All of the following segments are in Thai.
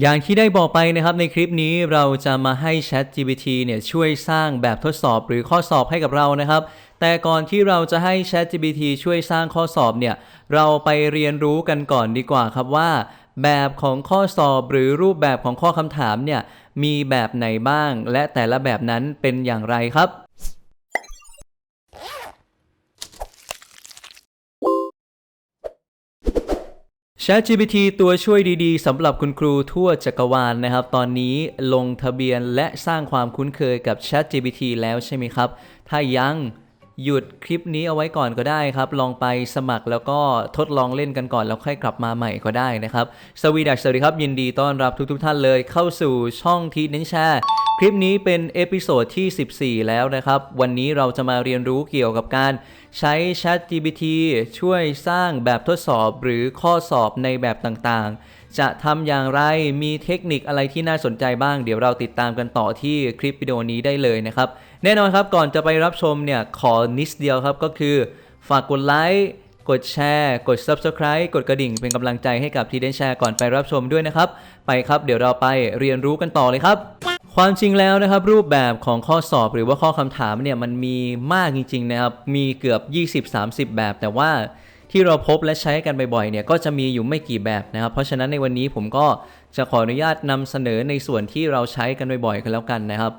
อย่างที่ได้บอกไปนะครับในคลิปนี้เราจะมาให้ Chat GPT เนี่ยช่วยสร้างแบบทดสอบหรือข้อสอบให้กับเรานะครับ แต่ก่อนที่เราจะให้ Chat GPT ช่วยสร้างข้อสอบเนี่ยเราไปเรียนรู้กันก่อนดีกว่าครับว่า แบบของข้อสอบหรือรูปแบบของข้อคำถามเนี่ยมีแบบไหนบ้าง และแต่ละแบบนั้นเป็นอย่างไรครับ ChatGPT ตัวช่วยดีๆสำหรับคุณครูทั่วจักรวาลนะครับ ตอนนี้ลงทะเบียนและสร้างความคุ้นเคยกับ ChatGPT แล้วใช่ไหมครับ ถ้ายังหยุดคลิปนี้เอาไว้ก่อนก็ได้ครับ ลองไปสมัครแล้วก็ทดลองเล่นกันก่อน แล้วค่อยกลับมาใหม่ก็ได้นะครับ สวีดัสสวัสดีครับ ยินดีต้อนรับทุกๆทท่านเลยเข้าสู่ช่องทีเน้นแชร์ คลิปนี้เป็นเอพิโซดที่ 14 แล้วนะครับ วันนี้เราจะมาเรียนรู้เกี่ยวกับการใช้ Chat GPT ช่วยสร้างแบบทดสอบหรือข้อสอบในแบบต่างๆ จะทำอย่างไร มีเทคนิคอะไรที่น่าสนใจบ้าง เดี๋ยวเราติดตามกันต่อที่คลิปวิดีโอนี้ได้เลยนะครับ แน่นอนครับก่อนจะไปรับชมเนี่ย ขอนิดเดียวครับก็คือ ฝากกดไลค์กดแชร์ กด Subscribe กดกระดิ่งเป็นกำลังใจให้กับทีเดนแชร์ก่อนไปรับชมด้วยนะครับ ไปครับเดี๋ยวเราไปเรียนรู้กันต่อเลยครับ ความจริงแล้วนะครับรูปแบบของข้อสอบหรือว่าข้อคำถามเนี่ยมันมีมากจริงๆนะครับมีเกือบ 20-30 แบบ แต่ว่าที่เราพบและใช้กันบ่อยๆเนี่ยก็จะมีอยู่ไม่กี่แบบนะครับ เพราะฉะนั้นในวันนี้ผมก็จะขออนุญาตนำเสนอในส่วนที่เราใช้กันบ่อยๆกันแล้วกันนะครับ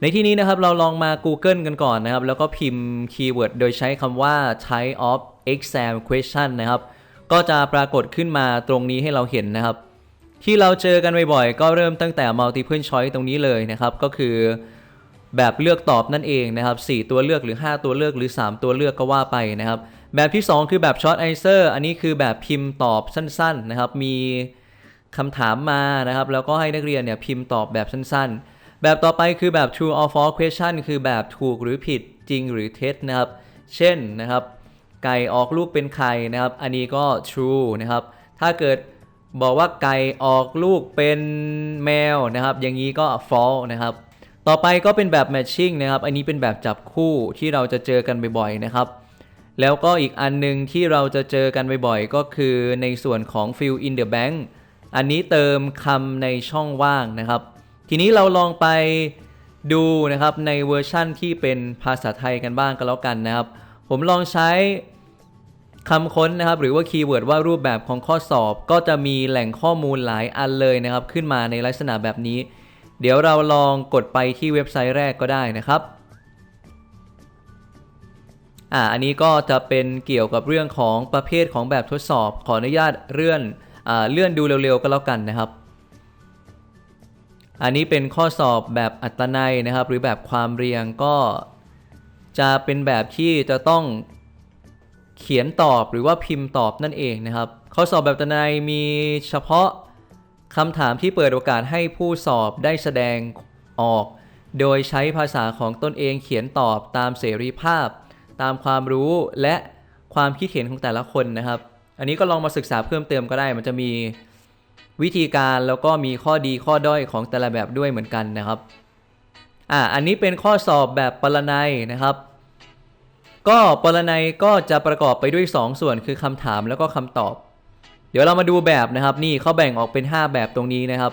ในที่นี้นะครับเราลองมา Google กันก่อนนะครับ แล้วก็พิมพ์คีย์เวิร์ดโดยใช้คำว่า type of exam question นะครับ ก็จะปรากฏขึ้นมาตรงนี้ให้เราเห็นนะครับ ที่เราเจอกันบ่อยๆก็เริ่มตั้งแต่ multiple choice ตรงนี้เลยนะครับก็คือแบบเลือกตอบนั่นเองนะครับ 4 ตัวเลือกหรือ 5 ตัวเลือกหรือ 3 ตัวเลือกก็ว่าไปนะครับ แบบที่ 2 คือแบบ short answer อันนี้คือแบบพิมพ์ตอบสั้นๆนะครับ มีคำถามมานะครับ แล้วก็ให้นักเรียนเนี่ยพิมพ์ตอบแบบสั้นๆ แบบต่อไปคือแบบ true or false question คือแบบถูกหรือผิดจริงหรือเท็จนะครับ เช่นนะครับ ไก่ออกลูกเป็นไข่นะครับ อันนี้ก็ true นะครับ ถ้าเกิด บอกว่าไก่ออกลูกเป็นแมวนะครับ อย่างนี้ก็ false นะครับ ต่อไปก็เป็นแบบ matching นะครับ อันนี้เป็นแบบจับคู่ที่เราจะเจอกันบ่อยๆนะครับ แล้วก็อีกอันหนึงที่เราจะเจอกันบ่อยๆ ก็คือในส่วนของ fill in the blank อันนี้เติมคำในช่องว่างนะครับ ทีนี้เราลองไปดูนะครับในเวอร์ชั่นที่เป็นภาษาไทยกันบ้างก็แล้วกันนะครับ ผมลองใช้ คำค้นนะครับหรือว่าคีย์เวิร์ดว่ารูปแบบของข้อสอบ ก็จะมีแหล่งข้อมูลหลายอันเลยนะครับ ขึ้นมาในลักษณะแบบนี้ เดี๋ยวเราลองกดไปที่เว็บไซต์แรกก็ได้นะครับอ่าอันนี้ก็จะเป็นเกี่ยวกับเรื่องของประเภทของแบบทดสอบ ขออนุญาตเลื่อนอ่าเลื่อนดูเร็วๆก็แล้วกันนะครับ อันนี้เป็นข้อสอบแบบอัตนัยนะครับ หรือแบบความเรียงก็จะเป็นแบบที่จะต้อง เขียนตอบหรือว่าพิมพ์ตอบนั่นเองนะครับข้อสอบแบบตนัยมีเฉพาะคำถามที่เปิดโอกาสให้ผู้สอบได้แสดงออก โดยใช้ภาษาของตนเองเขียนตอบตามเสรีภาพ ตามความรู้และความคิดเห็นของแต่ละคนนะครับ อันนี้ก็ลองมาศึกษาเพิ่มเติมก็ได้ มันจะมีวิธีการแล้วก็มีข้อดีข้อด้อยของแต่ละแบบด้วยเหมือนกันนะครับ อ่า อันนี้เป็นข้อสอบแบบปรนัยนะครับ ก็ปรนัยก็จะประกอบไปด้วย 2 ส่วนคือคำถามแล้วก็คำตอบ เดี๋ยวเรามาดูแบบนะครับ นี่เขาแบ่งออกเป็น 5 แบบตรงนี้นะครับ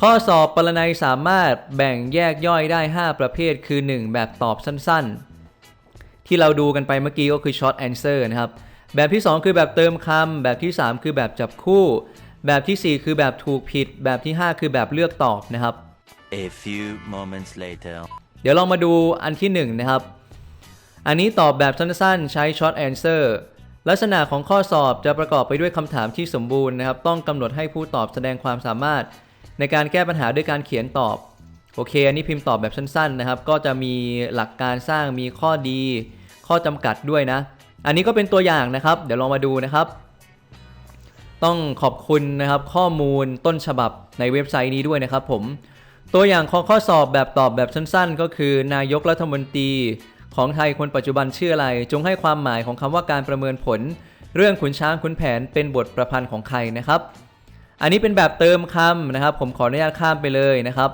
ข้อสอบปรนัยสามารถแบ่งแยกย่อยได้ 5 ประเภทคือ 1 แบบตอบสั้นๆ ที่เราดูกันไปเมื่อกี้ก็คือ short answer นะครับ แบบที่ 2 คือแบบเติมคำแบบที่ 3 คือแบบจับคู่ แบบทีสี่ 4 คือแบบถูกผิด แบบที่ 5 คือแบบเลือกตอบนะครับ A few moments later. เดี๋ยวลองมาดูอันที่1นะครับ อันนี้ตอบแบบสั้นๆ ใช้ short answer ลักษณะของข้อสอบจะประกอบไปด้วยคำถามที่สมบูรณ์นะครับ ต้องกำหนดให้ผู้ตอบแสดงความสามารถ ในการแก้ปัญหาด้วยการเขียนตอบ โอเค อันนี้พิมพ์ตอบแบบสั้นๆนะครับ ก็จะมีหลักการสร้างมีข้อดี ข้อจำกัดด้วยนะ อันนี้ก็เป็นตัวอย่างนะครับ เดี๋ยวลองมาดูนะครับ ต้องขอบคุณนะครับ ข้อมูลต้นฉบับในเว็บไซต์นี้ด้วยนะครับ ผม ตัวอย่างของข้อสอบแบบตอบแบบสั้น ๆ ก็คือ นายกรัฐมนตรี ของไทยคนปัจจุบันชื่ออะไร จงให้ความหมายของคำว่าการประเมินผล เรื่องขุนช้างขุนแผนเป็นบทประพันธ์ของใครนะครับ อันนี้เป็นแบบเติมคำนะครับ ผมขออนุญาตข้ามไปเลยนะครับ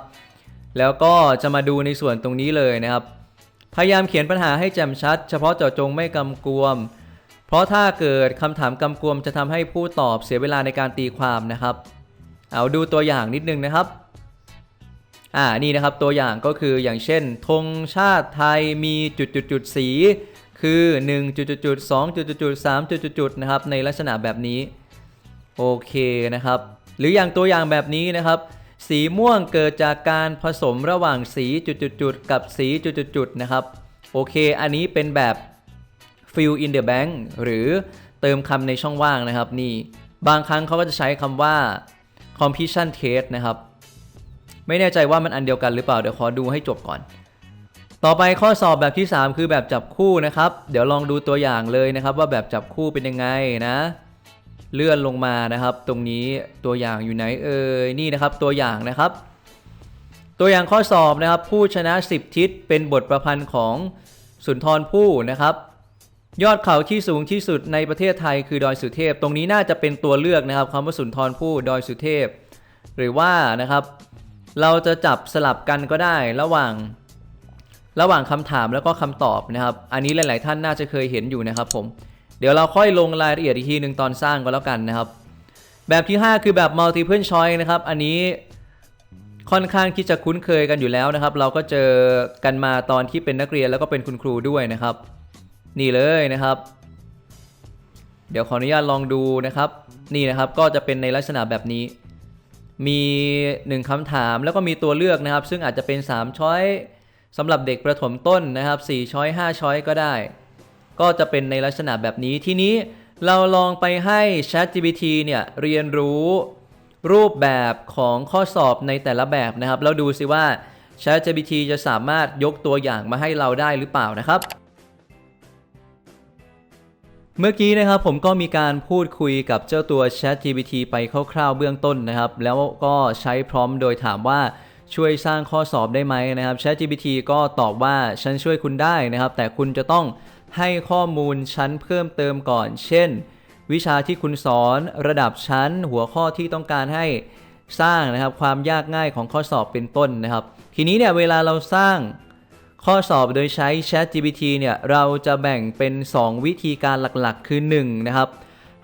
แล้วก็จะมาดูในส่วนตรงนี้เลยนะครับ พยายามเขียนปัญหาให้แจ่มชัด เฉพาะเจาะจงไม่กำกวม เพราะถ้าเกิดคำถามกำกวมจะทำให้ผู้ตอบเสียเวลาในการตีความนะครับ เอาดูตัวอย่างนิดนึงนะครับ อ่านี่นะครับตัวอย่างก็คืออย่างเช่นธงชาติไทยมีจุดจุดจุดๆสี คือ1จุดจุดจุดๆ2จุดจุดจุดๆ3จุดจุดจุดๆนะครับในลักษณะแบบนี้โอเคนะครับ หรืออย่างตัวอย่างแบบนี้นะครับ สีม่วงเกิดจากการผสมระหว่างสีจุดจุดจุดๆกับสีจุดจุดจุดๆนะครับโอเค อันนี้เป็นแบบ fill in the blank หรือเติมคำในช่องว่างนะครับนี่บางครั้งเขาก็จะใช้คำว่า completion test นะครับ ไม่แน่ใจว่ามันอันเดียวกันหรือเปล่าเดี๋ยวขอดูให้จบก่อน ต่อไปข้อสอบแบบที่ 3 คือแบบจับคู่นะครับ เดี๋ยวลองดูตัวอย่างเลยนะครับ ว่าแบบจับคู่เป็นยังไงนะ เลื่อนลงมานะครับ ตรงนี้ตัวอย่างอยู่ไหนเอ่ยนี่นะครับตัวอย่างนะครับ ตัวอย่างข้อสอบนะครับ ผู้ชนะ 10 ทิศเป็นบทประพันธ์ของสุนทรภู่นะครับยอดเขาที่สูงที่สุดในประเทศไทยคือดอยสุเทพ ตรงนี้น่าจะเป็นตัวเลือกนะครับคำว่าสุนทรภู่ดอยสุเทพ หรือว่านะครับ เราจะจับสลับกันก็ได้ระหว่าง ระหว่างคำถามแล้วก็คำตอบนะครับ อันนี้หลาย ๆ ท่านน่าจะเคยเห็นอยู่นะครับ ผม เดี๋ยวเราค่อยลงรายละเอียดอีกทีหนึ่งตอนสร้างก็แล้วกันนะครับ แบบที่ 5 คือแบบ multiple choice นะครับ อันนี้ค่อนข้างที่จะคุ้นเคยกันอยู่แล้วนะครับ เราก็เจอกันมาตอนที่เป็นนักเรียนแล้วก็เป็นคุณครูด้วยนะครับ นี่เลยนะครับ เดี๋ยวขออนุญาตลองดูนะครับ นี่นะครับก็จะเป็นในลักษณะแบบนี้ มี1คำถามแล้วก็มีตัวเลือกนะครับ ซึ่งอาจจะเป็น 3 ช้อยสำหรับเด็กประถมต้นนะครับ 4 ช้อย 5 ช้อยก็ได้ ก็จะเป็นในลักษณะแบบนี้ทีนี้เราลองไปให้ ChatGPT เนี่ยเรียนรู้รูปแบบของข้อสอบในแต่ละแบบนะครับ แล้วดูสิว่า ChatGPT จะสามารถยกตัวอย่างมาให้เราได้หรือเปล่านะครับ เมื่อกี้นะครับผมก็มีการพูดคุยกับเจ้าตัว ChatGPT ไปคร่าวๆเบื้องต้นนะครับ แล้วก็ใช้พร้อมโดยถามว่าช่วยสร้างข้อสอบได้ไหมนะครับ ChatGPT ก็ตอบว่าฉันช่วยคุณได้นะครับ แต่คุณจะต้องให้ข้อมูลชั้นเพิ่มเติมก่อน เช่น วิชาที่คุณสอนระดับชั้น หัวข้อที่ต้องการให้สร้างนะครับ ความยากง่ายของข้อสอบเป็นต้นนะครับ ทีนี้เนี่ยเวลาเราสร้าง ข้อสอบโดยใช้ ChatGPT เนี่ยเราจะแบ่งเป็น 2 วิธีการหลักๆ คือ 1 นะครับ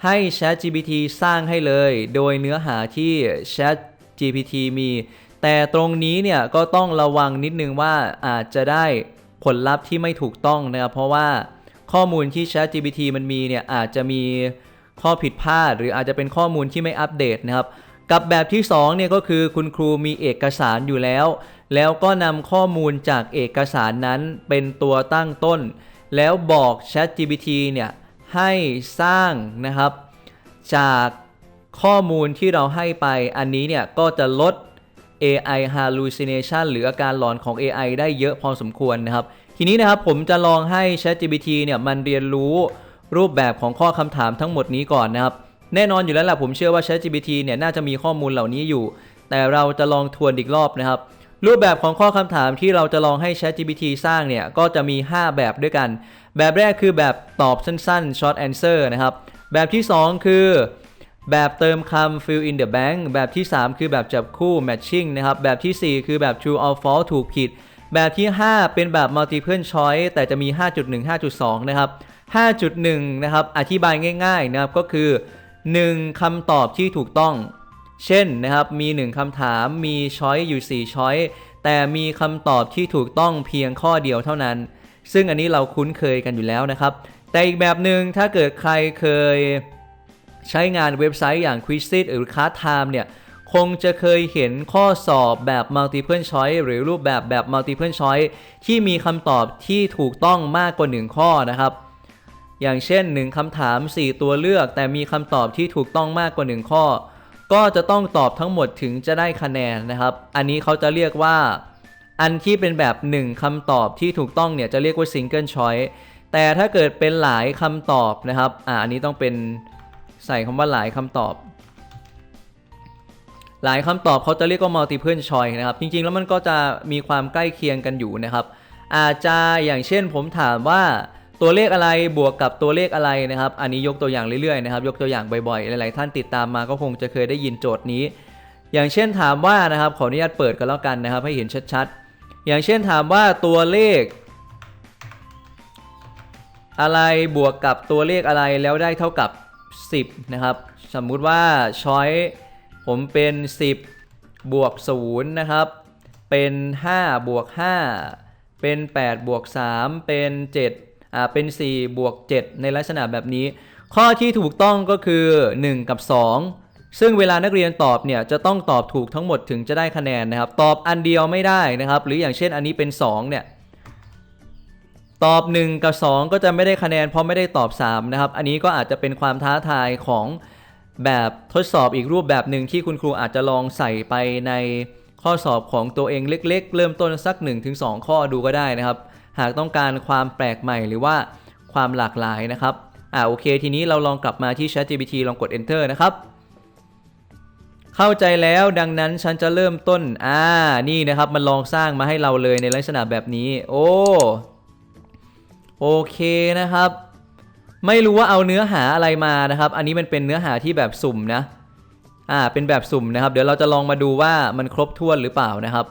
ให้ ChatGPT สร้างให้เลย โดยเนื้อหาที่ ChatGPT มี แต่ตรงนี้เนี่ยก็ต้องระวังนิดนึงว่าอาจจะได้ผลลัพธ์ที่ไม่ถูกต้องนะครับ เพราะว่าข้อมูลที่ ChatGPT มันมีเนี่ยอาจจะมีข้อผิดพลาด หรืออาจจะเป็นข้อมูลที่ไม่อัปเดตนะครับ กับแบบที่2เนี่ยก็คือคุณครูมีเอกสารอยู่แล้ว แล้วก็นำข้อมูลจากเอกสารนั้นเป็นตัวตั้งต้น แล้วบอก ChatGPT เนี่ยให้สร้างนะครับ จากข้อมูลที่เราให้ไปอันนี้เนี่ยก็จะลด AI hallucination หรืออาการหลอนของ AI ได้เยอะพอสมควรนะครับ ทีนี้นะครับผมจะลองให้ ChatGPT เนี่ยมันเรียนรู้รูปแบบของข้อคำถามทั้งหมดนี้ก่อนนะครับ แน่นอนอยู่แล้วแหละผมเชื่อว่า ChatGPT เนี่ยน่าจะมีข้อมูลเหล่านี้อยู่ แต่เราจะลองทวนอีกรอบนะครับ รูปแบบของข้อคำถามที่เราจะลองให้ ChatGPT สร้างเนี่ย ก็จะมี 5 แบบด้วยกัน แบบแรกคือแบบตอบสั้นๆ short answer นะครับ แบบที่ 2 คือ แบบเติมคำ fill in the blank แบบที่ 3 คือแบบจับคู่ matching นะครับ แบบทีสี่4 คือแบบ true or false ถูกผิด แบบที่ 5 เป็นแบบ multiple choice แต่จะมี 5.1 5.2 นะครับ 5.1 นะครับ อธิบายง่ายๆนะครับ ก็คือ 1คำตอบที่ถูกต้อง เช่นนะครับมี 1คำถามมีช้อยอยู่ 4 ช้อยแต่มีคำตอบที่ถูกต้องเพียงข้อเดียวเท่านั้น ซึ่งอันนี้เราคุ้นเคยกันอยู่แล้วนะครับ แต่อีกแบบหนึ่งถ้าเกิดใครเคยใช้งานเว็บไซต์อย่าง Quizlet หรือ Card Time เนี่ยคงจะเคยเห็นข้อสอบแบบ multiple choice หรือรูปแบบแบบ multiple choice ที่มีคำตอบที่ถูกต้องมากกว่า 1 ข้อนะครับ อย่างเช่น 1คำถาม 4 ตัวเลือก แต่มีคำตอบที่ถูกต้องมากกว่า 1 ข้อ ก็จะต้องตอบทั้งหมดถึงจะได้คะแนนนะครับ อันนี้เขาจะเรียกว่า อันที่เป็นแบบ 1คำตอบที่ถูกต้องเนี่ยจะเรียกว่า single choice แต่ถ้าเกิดเป็นหลายคำตอบนะครับ อ่าอันนี้ต้องเป็นใส่คำว่าหลายคำตอบ หลายคำตอบเขาจะเรียกว่า multiple choice นะครับ จริงๆ แล้วมันก็จะมีความใกล้เคียงกันอยู่นะครับ อาจจะอย่างเช่นผมถามว่า ตัวเลขอะไรบวกกับตัวเลขอะไรนะครับ อันนี้ยกตัวอย่างเรื่อยๆนะครับ ยกตัวอย่างบ่อยๆ หลายๆท่านติดตามมาก็คงจะเคยได้ยินโจทย์นี้ อย่างเช่นถามว่านะครับ ขออนุญาตเปิดกันแล้วกันนะครับ ให้เห็นชัดๆ อย่างเช่นถามว่าตัวเลข อะไรบวกกับตัวเลขอะไรแล้วได้เท่ากับ 10 นะครับ สมมุติว่าช้อยผมเป็น 10 บวก0นะครับ เป็น 5 บวก 5 เป็น 8 บวก 3 เป็น 7 อ่าเป็น 4 บวก 7 ในลักษณะแบบนี้ ข้อที่ถูกต้องก็คือ 1 กับ 2 ซึ่งเวลานักเรียนตอบเนี่ยจะต้องตอบถูกทั้งหมดถึงจะได้คะแนนนะครับ ตอบอันเดียวไม่ได้นะครับ หรืออย่างเช่นอันนี้เป็น 2 เนี่ยตอบ 1 กับ 2 ก็จะไม่ได้คะแนน เพราะไม่ได้ตอบ 3 นะครับ อันนี้ก็อาจจะเป็นความท้าทายของแบบทดสอบอีกรูปแบบหนึ่งที่คุณครูอาจจะลองใส่ไปในข้อสอบของตัวเองเล็ก ๆ เริ่มต้นสัก 1-2 ข้อดูก็ได้นะครับ หากต้องการความแปลกใหม่หรือว่าความหลากหลายนะครับอ่าโอเค ทีนี้เราลองกลับมาที่ ChatGPT ลองกด Enter นะครับ เข้าใจแล้วดังนั้นฉันจะเริ่มต้นอ่านี่นะครับมันลองสร้างมาให้เราเลยในลักษณะแบบนี้ โอ้โอเคนะครับ ไม่รู้ว่าเอาเนื้อหาอะไรมานะครับ อันนี้มันเป็นเนื้อหาที่แบบสุ่มนะอ่าเป็นแบบสุ่มนะครับ เดี๋ยวเราจะลองมาดูว่ามันครบถ้วนหรือเปล่านะครับ